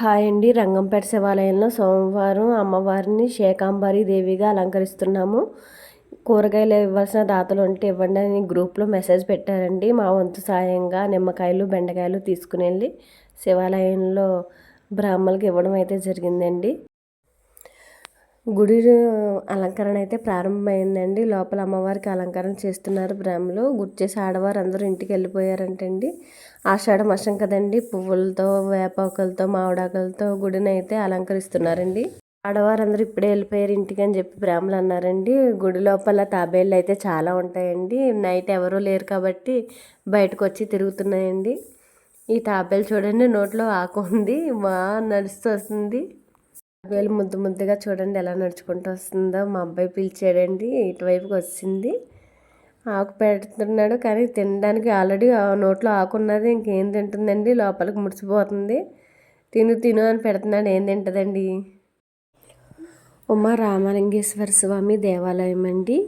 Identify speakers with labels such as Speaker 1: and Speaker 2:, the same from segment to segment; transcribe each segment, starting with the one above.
Speaker 1: Hi అండి. రంగంపేట శివాలయంలో సోమవారం అమ్మవారిని శేకాంబరి దేవిగా అలంకరిస్తున్నాము. కూరగాయలు ఇవ్వాల్సిన దాతలు ఉంటే ఇవ్వండి అని గ్రూప్లో మెసేజ్ పెట్టారండి. మా వంతు సాయంగా నిమ్మకాయలు బెండకాయలు తీసుకుని వెళ్ళి శివాలయంలో బ్రాహ్మణులకు ఇవ్వడం అయితే జరిగిందండి. గుడి అలంకరణ అయితే ప్రారంభమైందండి. లోపల అమ్మవారికి అలంకరణ చేస్తున్నారు బ్రాహ్మలు. గుర్తు చేసి ఆడవారు అందరూ ఇంటికి వెళ్ళిపోయారంటండి. ఆషాఢ మాసం కదండి. పువ్వులతో వేపాకులతో మామిడాకులతో గుడిని అయితే అలంకరిస్తున్నారండి. ఆడవారందరూ ఇప్పుడే వెళ్ళిపోయారు ఇంటికి అని చెప్పి బ్రాహ్మలు అన్నారండి. గుడి లోపల తాబేళ్ళు అయితే చాలా ఉంటాయండి. నైట్ ఎవరూ లేరు కాబట్టి బయటకు వచ్చి తిరుగుతున్నాయండి. ఈ తాబేలు చూడండి నోట్లో ఆకు ఉంది. మా నడుస్తూ వస్తుంది. వేలు ముద్దు ముద్దుగా చూడండి ఎలా నడుచుకుంటూ వస్తుందో మా అబ్బాయి పిలిచాడండి ఇటువైపుకి వచ్చింది. ఆకు పెడుతున్నాడు కానీ తినడానికి ఆల్రెడీ ఆ నోట్లో ఆకు ఉన్నది ఇంకేం తింటుందండి? లోపలికి ముడిచిపోతుంది తిను తిను అని పెడుతున్నాడు ఏం తింటుందండి? ఉమా రామలింగేశ్వర స్వామి దేవాలయం అండి.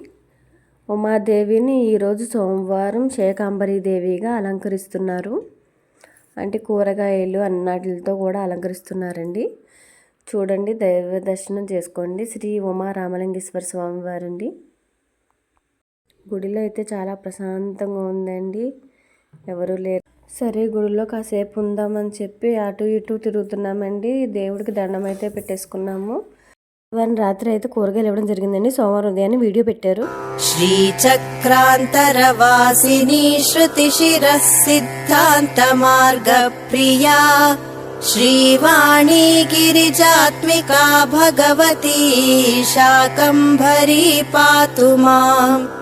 Speaker 1: ఉమాదేవిని ఈరోజు సోమవారం శేకాంబరీ దేవిగా అలంకరిస్తున్నారు. అంటే కూరగాయలు అన్నాటితో కూడా అలంకరిస్తున్నారండి. చూడండి దైవ దర్శనం చేసుకోండి. శ్రీ ఉమా రామలింగేశ్వర స్వామి వారండి. గుడిలో అయితే చాలా ప్రశాంతంగా ఉందండి. ఎవరు లేరు. సరే గుడిలో కాసేపు ఉందామని చెప్పి అటు ఇటు తిరుగుతున్నామండి. దేవుడికి దండం అయితే పెట్టేసుకున్నాము. వారిని రాత్రి అయితే కూరగాయలు ఇవ్వడం జరిగిందండి. సోమవారం ఉదయాన్ని వీడియో పెట్టారు.
Speaker 2: శ్రీ చక్రాంతర వాసిని శృతి శిర సిద్ధాంత మార్గ ప్రియా श्रीवाणी गिरिजात्मिका भगवती शाकम्भरी पातु माम्